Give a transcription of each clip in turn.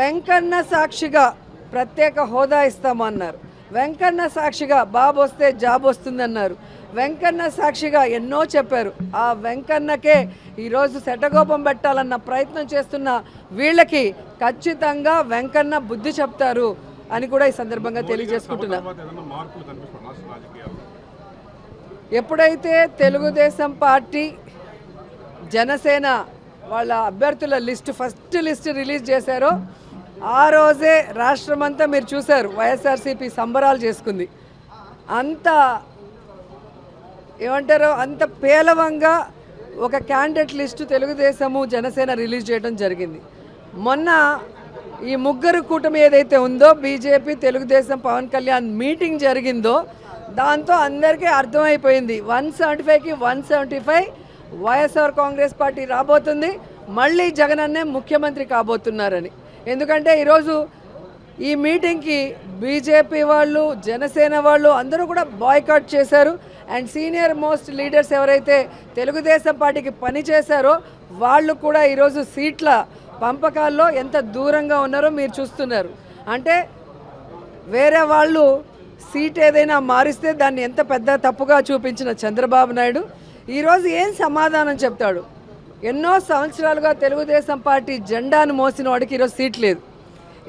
వెంకన్న సాక్షిగా ప్రత్యేక హోదా ఇస్తామన్నారు. వెంకన్న సాక్షిగా బాబు వస్తే జాబ్ వస్తుందన్నారు. వెంకన్న సాక్షిగా ఎన్నో చెప్పారు. ఆ వెంకన్నకే ఈరోజు శటగోపం పెట్టాలన్న ప్రయత్నం చేస్తున్న వీళ్ళకి ఖచ్చితంగా వెంకన్న బుద్ధి చెప్తారు అని కూడా ఈ సందర్భంగా తెలియజేసుకుంటున్నా. ఎప్పుడైతే తెలుగుదేశం పార్టీ జనసేన వాళ్ళ అభ్యర్థుల లిస్ట్ ఫస్ట్ లిస్ట్ రిలీజ్ చేశారో ఆ రోజే రాష్ట్రమంతా మీరు చూశారు వైఎస్ఆర్సీపీ సంబరాలు చేసుకుంది. అంత ఏమంటారు అంత పేలవంగా ఒక candidate list Telugu Desam Janasena release చేయడం జరిగింది. మొన్న ఈ ముగ్గురు కూటమి ఏదైతే ఉందో బీజేపీ తెలుగుదేశం పవన్ కళ్యాణ్ మీటింగ్ జరిగిందో దాంతో అందరికీ అర్థమైపోయింది. వన్ సెవెంటీ ఫైవ్కి one seventy five YSR Congress party రాబోతుంది మళ్ళీ జగన్ అన్నే ముఖ్యమంత్రి కాబోతున్నారని. ఎందుకంటే ఈరోజు ఈ మీటింగ్కి బీజేపీ వాళ్ళు జనసేన వాళ్ళు అందరూ కూడా బాయ్కాట్ చేశారు. అండ్ సీనియర్ మోస్ట్ లీడర్స్ ఎవరైతే తెలుగుదేశం పార్టీకి పనిచేశారో వాళ్ళు కూడా ఈరోజు సీట్ల పంపకాల్లో ఎంత దూరంగా ఉన్నారో మీరు చూస్తున్నారు. అంటే వేరే వాళ్ళు సీట్ ఏదైనా మారిస్తే దాన్ని ఎంత పెద్ద తప్పుగా చూపించిన చంద్రబాబు నాయుడు. ఈరోజు ఏం సమాధానం చెప్తాడు? ఎన్నో సంవత్సరాలుగా తెలుగుదేశం పార్టీ జెండాను మోసిన వాడికి ఈరోజు సీట్ లేదు.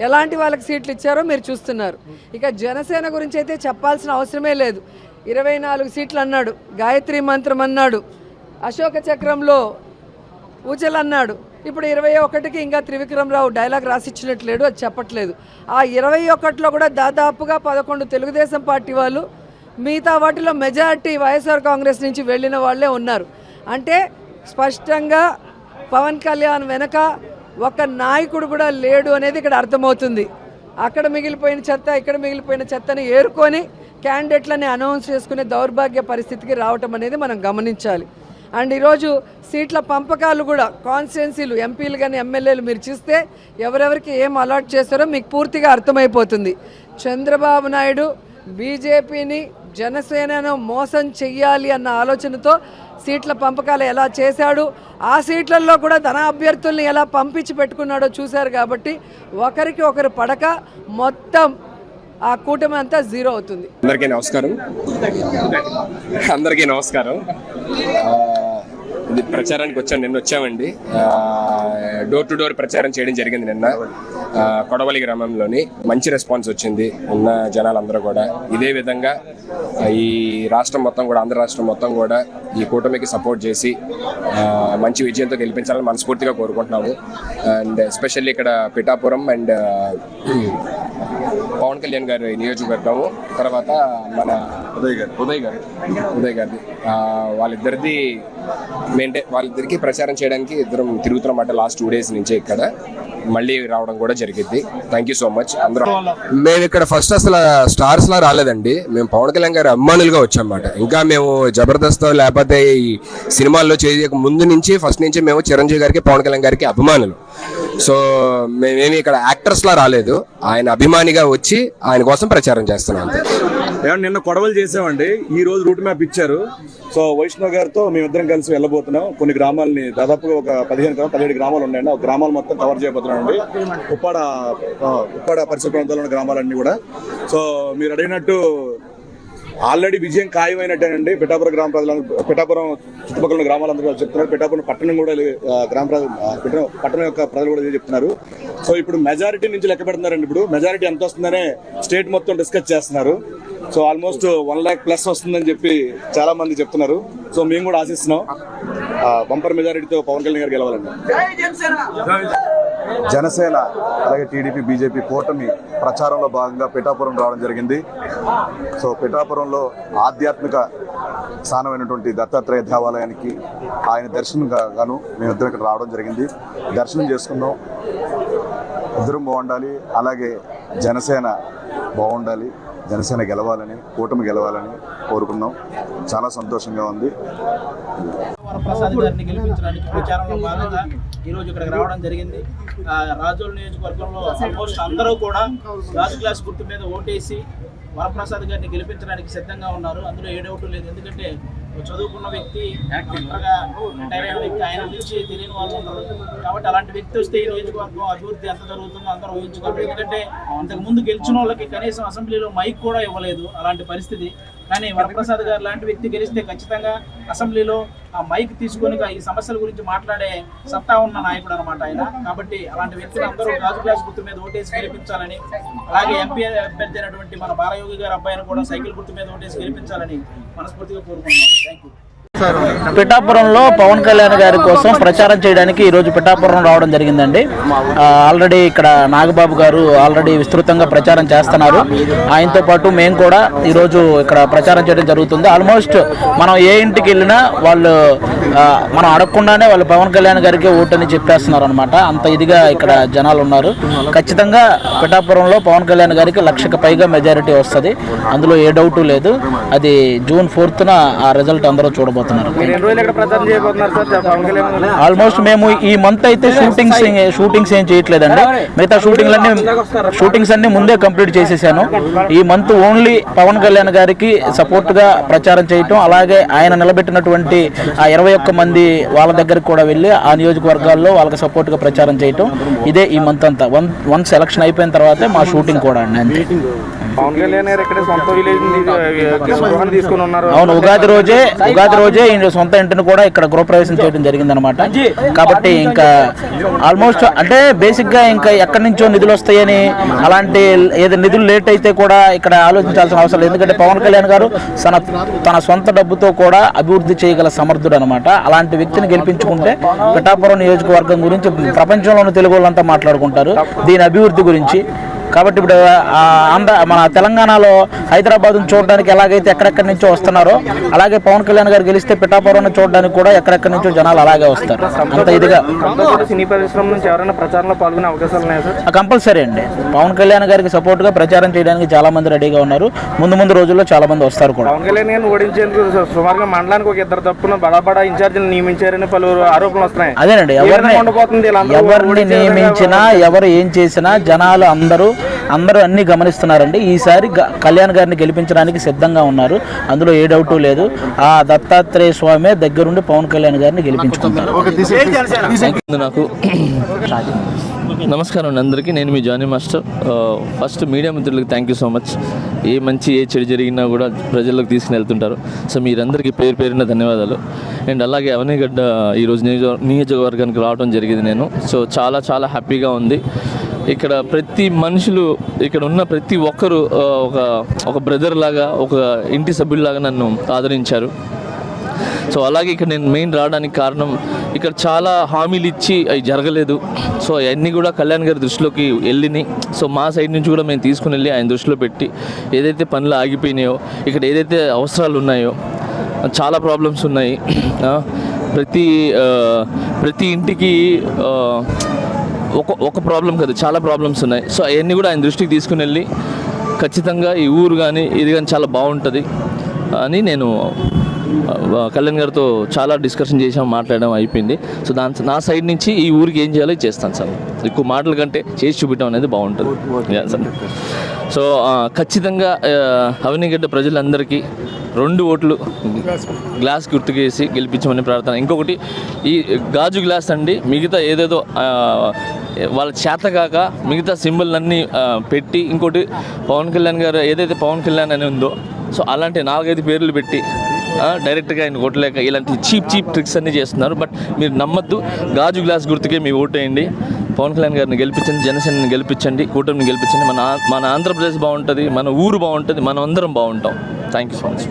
ఎలాంటి వాళ్ళకి సీట్లు ఇచ్చారో మీరు చూస్తున్నారు. ఇక జనసేన గురించి అయితే చెప్పాల్సిన అవసరమే లేదు. ఇరవై నాలుగు సీట్లు అన్నాడు గాయత్రి మంత్రం అన్నాడు అశోక చక్రంలో ఊచలు అన్నాడు. ఇప్పుడు ఇరవై ఒకటికి ఇంకా త్రివిక్రమరావు డైలాగ్ రాసిచ్చినట్లేడు అది చెప్పట్లేదు. ఆ ఇరవై ఒకటిలో కూడా దాదాపుగా పదకొండు తెలుగుదేశం పార్టీ వాళ్ళు మిగతా వాటిలో మెజారిటీ వైఎస్ఆర్ కాంగ్రెస్ నుంచి వెళ్ళిన వాళ్ళే ఉన్నారు. అంటే స్పష్టంగా పవన్ కళ్యాణ్ వెనక ఒక నాయకుడు కూడా లేడు అనేది ఇక్కడ అర్థమవుతుంది. అక్కడ మిగిలిపోయిన చెత్త ఇక్కడ మిగిలిపోయిన చెత్తని ఏరుకొని క్యాండిడేట్లని అనౌన్స్ చేసుకునే దౌర్భాగ్య పరిస్థితికి రావటం అనేది మనం గమనించాలి. అండ్ ఈరోజు సీట్ల పంపకాలు కూడా కాన్స్టిట్యున్సీలు ఎంపీలు కానీ ఎమ్మెల్యేలు మీరు చూస్తే ఎవరెవరికి ఏం అలాట్ చేస్తారో మీకు పూర్తిగా అర్థమైపోతుంది. చంద్రబాబు నాయుడు బీజేపీని జనసేనను మోసం చెయ్యాలి అన్న ఆలోచనతో సీట్ల పంపకాలు ఎలా చేశాడు ఆ సీట్లలో కూడా తన అభ్యర్థుల్ని ఎలా పంపించి పెట్టుకున్నాడో చూశారు కాబట్టి ఒకరికి ఒకరు పడక మొత్తం ఆ కూటమి అంతా జీరో అవుతుంది. అందరికీ నమస్కారం. అందరికీ నమస్కారం. ఇది ప్రచారానికి వచ్చాను నిన్న వచ్చామండి. డోర్ టు డోర్ ప్రచారం చేయడం జరిగింది నిన్న. కొడవలి గ్రామంలోని మంచి రెస్పాన్స్ వచ్చింది ఉన్న జనాలందరూ కూడా. ఇదే విధంగా ఈ రాష్ట్రం మొత్తం కూడా ఆంధ్ర రాష్ట్రం మొత్తం కూడా ఈ కూటమికి సపోర్ట్ చేసి మంచి విజయంతో గెలిపించాలని మనస్ఫూర్తిగా కోరుకుంటున్నాము. అండ్ ఎస్పెషల్లీ ఇక్కడ పిఠాపురం అండ్ పవన్ కళ్యాణ్ గారి నియోజకవర్గము తర్వాత మన ఉదయ్ గారు. ఉదయ్ గారు. ఉదయ్ గారిది. వాళ్ళిద్దరిది మెయింటైన్ వాళ్ళిద్దరికి ప్రచారం చేయడానికి ఇద్దరం తిరుగుతున్నాం అంటే లాస్ట్ టూ డేస్ నుంచే ఇక్కడ. మళ్ళీ రావడం కూడా జరిగింది థ్యాంక్ యూ సో మచ్ అందరూ మేము ఇక్కడ ఫస్ట్ అసలు స్టార్స్ లా రాలేదండి. మేము పవన్ కళ్యాణ్ గారి అభిమానులుగా వచ్చామన్నమాట. ఇంకా మేము జబర్దస్త్ లేకపోతే ఈ సినిమాల్లో చేయక ముందు నుంచి ఫస్ట్ నుంచి మేము చిరంజీవి గారికి పవన్ కళ్యాణ్ గారికి అభిమానులు. సో మేమేమి ఇక్కడ యాక్టర్స్ లా రాలేదు. ఆయన అభిమానిగా వచ్చి ఆయన కోసం ప్రచారం చేస్తున్నాం అంతే. నిన్న కొడవలు చేసామండి. ఈ రోజు రూట్ మ్యాప్ ఇచ్చారు. సో వైష్ణవ్ గారితో మేమిద్దరం కలిసి వెళ్ళబోతున్నాం. కొన్ని గ్రామాలని దాదాపుగా ఒక పదిహేను గ్రామాలు పదిహేడు గ్రామాలు ఉన్నాయండి. ఆ గ్రామాలు మొత్తం కవర్ చేయబోతున్నాం అండి ఉప్పాడ ఉప్పాడ పరిసర ప్రాంతాల్లో ఉన్న గ్రామాలన్నీ కూడా. సో మీరు అడిగినట్టు ఆల్రెడీ విజయం ఖాయమైనట్టేనండి. పిఠాపురం గ్రామ ప్రజలందరూ పిఠాపురం చుట్టుపక్కల ఉన్న గ్రామాలందరూ కూడా చెప్తున్నారు. పిఠాపురం పట్టణం కూడా గ్రామ ప్రజలు పట్టణం యొక్క ప్రజలు కూడా చెప్తున్నారు. సో ఇప్పుడు మెజారిటీ నుంచి లెక్క పెడుతున్నారండి ఇప్పుడు. మెజారిటీ ఎంత వస్తుందనే స్టేట్ మొత్తం డిస్కస్ చేస్తున్నారు. So almost one lakh plus వస్తుందని చెప్పి చాలా మంది చెప్తున్నారు. సో మేము కూడా ఆశిస్తున్నాం. బంపర్ మెజారిటీతో పవన్ కళ్యాణ్ గారు గెలవాలండి. జనసేన అలాగే టీడీపీ బీజేపీ కూటమి ప్రచారంలో భాగంగా పిఠాపురం రావడం జరిగింది. సో పిఠాపురంలో ఆధ్యాత్మిక స్థానమైనటువంటి దత్తాత్రేయ దేవాలయానికి ఆయన దర్శనం గా- గాను మేమిద్దరం ఇక్కడ రావడం జరిగింది. దర్శనం చేసుకున్నాం. ఇద్దరం బాగుండాలి. అలాగే జనసేన బాగుండాలి. జనసేన గెలవాలని కూటమి గెలవాలని కోరుకున్నాం. చాలా సంతోషంగా ఉంది. ప్రసాద్ గారిని గెలిపించడానికి ప్రచారంలో భాగంగా ఈ రోజు ఇక్కడికి రావడం జరిగింది. రాజోల్ నియోజకవర్గంలో ఆల్మోస్ట్ అందరూ కూడా రాజు క్లాస్ గుర్తు మీద ఓటేసి వరప్రసాద్ గారిని గెలిపించడానికి సిద్ధంగా ఉన్నారు. అందులో ఏ డౌట్ లేదు. ఎందుకంటే చదువుకున్న వ్యక్తి రిటైర్ అయిన వ్యక్తి ఆయన గురించి తెలియని వాళ్ళు ఉండరు కాబట్టి అలాంటి వ్యక్తి వస్తే ఈ నియోజకవర్గం అభివృద్ధి ఎంత జరుగుతుందో అందరూ ఊహించుకోవాలి. ఎందుకంటే ఇంతకు ముందు గెలిచిన వాళ్ళకి కనీసం అసెంబ్లీలో మైక్ కూడా ఇవ్వలేదు అలాంటి పరిస్థితి. కానీ వరప్రసాద్ గారు లాంటి వ్యక్తి గెలిస్తే ఖచ్చితంగా అసెంబ్లీలో ఆ మైక్ తీసుకొని ఈ సమస్యల గురించి మాట్లాడే సత్తా ఉన్న నాయకుడు అనమాట ఆయన. కాబట్టి అలాంటి వ్యక్తులు అందరూ గాజు గ్లాస్ గుర్తు మీద ఓటేసి గెలిపించాలని అలాగే ఎంపీ అభ్యర్థి అయినటువంటి మన బాలయోగి గారి అబ్బాయిని కూడా సైకిల్ గుర్తు మీద ఓటేసి గెలిపించాలని మనస్ఫూర్తిగా కోరుకుంటున్నాను. థ్యాంక్ యూ పిఠాపురంలో పవన్ కళ్యాణ్ గారి కోసం ప్రచారం చేయడానికి ఈరోజు పిఠాపురం రావడం జరిగిందండి. ఆల్రెడీ ఇక్కడ నాగబాబు గారు ఆల్రెడీ విస్తృతంగా ప్రచారం చేస్తున్నారు. ఆయనతో పాటు మేము కూడా ఈరోజు ఇక్కడ ప్రచారం చేయడం జరుగుతుంది. ఆల్మోస్ట్ మనం ఏ ఇంటికి వెళ్ళినా వాళ్ళు మనం అడగకుండానే వాళ్ళు పవన్ కళ్యాణ్ గారికి ఓటని చెప్పేస్తున్నారు అనమాట అంత ఇదిగా ఇక్కడ జనాలు ఉన్నారు. ఖచ్చితంగా పిఠాపురంలో పవన్ కళ్యాణ్ గారికి లక్షకు పైగా మెజారిటీ వస్తుంది. అందులో ఏ డౌట్ లేదు. అది జూన్ ఫోర్త్న ఆ రిజల్ట్ అందరూ చూడబోతున్నారు. ఆల్మోస్ట్ మేము ఈ మంత్ అయితే షూటింగ్స్ షూటింగ్స్ ఏం చేయట్లేదండి. మిగతా షూటింగ్లన్నీ షూటింగ్స్ అన్ని ముందే కంప్లీట్ చేసేసాను. ఈ మంత్ ఓన్లీ పవన్ కళ్యాణ్ గారికి సపోర్ట్గా ప్రచారం చేయటం అలాగే ఆయన నిలబెట్టినటువంటి ఆ ఇరవై ఒక్క మంది వాళ్ళ దగ్గరికి కూడా వెళ్ళి ఆ నియోజకవర్గాల్లో వాళ్ళకి సపోర్ట్గా ప్రచారం చేయటం. ఇదే ఈ మంత్ అంతా. వన్ వన్స్ ఎలక్షన్ అయిపోయిన తర్వాతే మా షూటింగ్ కూడా అండి అంతే. పవన్ కళ్యాణ్ గారు ఇక్కడ సొంత విలేజ్ గృహాన్ని తీసుకుని ఉన్నారు. అవును ఉగాది రోజే ఉగాది రోజే ఈయన సొంత ఇంటిని కూడా ఇక్కడ గృహప్రవేశం చేయడం జరిగింది అనమాట కాబట్టి ఇంకా ఆల్మోస్ట్ అంటే బేసిక్గా ఇంకా ఎక్కడి నుంచో నిధులు వస్తాయని అలాంటి ఏదో నిధులు లేట్ అయితే కూడా ఇక్కడ ఆలోచించాల్సిన అవసరం లేదు. ఎందుకంటే పవన్ కళ్యాణ్ గారు తన తన సొంత డబ్బుతో కూడా అభివృద్ధి చేయగల సమర్థుడు అనమాట అలాంటి వ్యక్తిని గెలిపించుకుంటే పిఠాపురం నియోజకవర్గం గురించి ప్రపంచంలోని తెలుగు వాళ్ళంతా మాట్లాడుకుంటారు. దీని అభివృద్ధి గురించి కాబట్టి ఇప్పుడు ఆంధ్ర మన తెలంగాణలో హైదరాబాద్ చూడడానికి ఎలాగైతే ఎక్కడెక్కడి నుంచో వస్తున్నారో అలాగే పవన్ కళ్యాణ్ గారు గెలిస్తే పిఠాపురం చూడడానికి కూడా ఎక్కడెక్కడి నుంచో జనాలు అలాగే వస్తారు. అంత ఇదిగా. కంపల్సరీ సినీ పరిశ్రమ నుంచి ఎవరైనా ప్రచారంలో పాల్గొనే అవకాశాలు ఉన్నాయా సార్? కంపల్సరీ అండి. పవన్ కళ్యాణ్ గారికి సపోర్ట్గా ప్రచారం చేయడానికి చాలా మంది రెడీగా ఉన్నారు. ముందు ముందు రోజుల్లో చాలా మంది వస్తారు కూడా. పవన్ కళ్యాణ్ గారిని ఓడించేందుకు సుమారుగా మండలానికి ఒక ఇద్దరు తప్పున బడా ఇన్ఛార్జీలు నియమించారని పలువురు ఆరోపణలు వస్తున్నాయి. అదేనండి ఎవరిని ఎవరిని నియమించినా ఎవరు ఏం చేసినా జనాలు అందరూ అందరూ అన్ని గమనిస్తున్నారండి. ఈసారి కళ్యాణ్ గారిని గెలిపించడానికి సిద్ధంగా ఉన్నారు. అందులో ఏ డౌట్ లేదు. ఆ దత్తాత్రేయ స్వామి దగ్గరుండి పవన్ కళ్యాణ్ గారిని గెలిపించుకుంటారు. నాకు నమస్కారం అండి అందరికీ. నేను మీ జానీ మాస్టర్. ఫస్ట్ మీడియా మిత్రులకు థ్యాంక్ యూ సో మచ్ ఏ మంచి ఏ చెడు జరిగినా కూడా ప్రజల్లోకి తీసుకుని వెళ్తుంటారు. సో మీరందరికీ పేరు పేరున ధన్యవాదాలు. అండ్ అలాగే అవనిగడ్డ ఈరోజు నియోజక నియోజకవర్గానికి రావడం జరిగింది నేను. సో చాలా చాలా హ్యాపీగా ఉంది. ఇక్కడ ప్రతి మనుషులు ఇక్కడ ఉన్న ప్రతి ఒక్కరు ఒక ఒక బ్రదర్ లాగా ఒక ఇంటి సభ్యుల్లాగా నన్ను ఆదరించారు. సో అలాగే ఇక్కడ నేను మెయిన్ రావడానికి కారణం ఇక్కడ చాలా హామీలు ఇచ్చి అవి జరగలేదు. సో అవన్నీ కూడా కళ్యాణ్ గారి దృష్టిలోకి వెళ్ళినాయి. సో మా సైడ్ నుంచి కూడా మేము తీసుకుని వెళ్ళి ఆయన దృష్టిలో పెట్టి ఏదైతే పనులు ఆగిపోయినాయో ఇక్కడ ఏదైతే అవసరాలు ఉన్నాయో చాలా ప్రాబ్లమ్స్ ఉన్నాయి. ప్రతి ప్రతి ఇంటికి ఒక ఒక ప్రాబ్లం కాదు చాలా ప్రాబ్లమ్స్ ఉన్నాయి. సో అవన్నీ కూడా ఆయన దృష్టికి తీసుకుని వెళ్ళి ఖచ్చితంగా ఈ ఊరు కానీ ఇది కానీ చాలా బాగుంటుంది అని నేను కళ్యాణ్ గారితో చాలా డిస్కషన్ చేసాం మాట్లాడడం అయిపోయింది. సో దాని నా సైడ్ నుంచి ఈ ఊరికి ఏం చేయాలో చేస్తాను సార్. ఎక్కువ మాటల కంటే చేసి చూపించడం అనేది బాగుంటుంది. సార్ సో ఖచ్చితంగా అవనిగడ్డ ప్రజలందరికీ రెండు ఓట్లు గ్లాస్ గుర్తుకేసి గెలిపించమని ప్రార్థన. ఇంకొకటి ఈ గాజు గ్లాస్ అండి మిగతా ఏదేదో వాళ్ళ చేతగాక మిగతా సింబల్ అన్నీ పెట్టి ఇంకోటి పవన్ కళ్యాణ్ గారు ఏదైతే పవన్ కళ్యాణ్ అని ఉందో సో అలాంటి నాలుగైదు పేర్లు పెట్టి డైరెక్ట్గా ఆయన కొట్టలేక ఇలాంటి చీప్ చీప్ ట్రిక్స్ అన్నీ చేస్తున్నారు. బట్ మీరు నమ్మద్దు గాజు గ్లాస్ గుర్తుకే మీ ఓటేయండి పవన్ కళ్యాణ్ గారిని గెలిపించండి జనసేనని గెలిపించండి కూటమిని గెలిపించండి. మన మన ఆంధ్రప్రదేశ్ బాగుంటుంది మన ఊరు బాగుంటుంది మనం అందరం బాగుంటాం. Thank you so much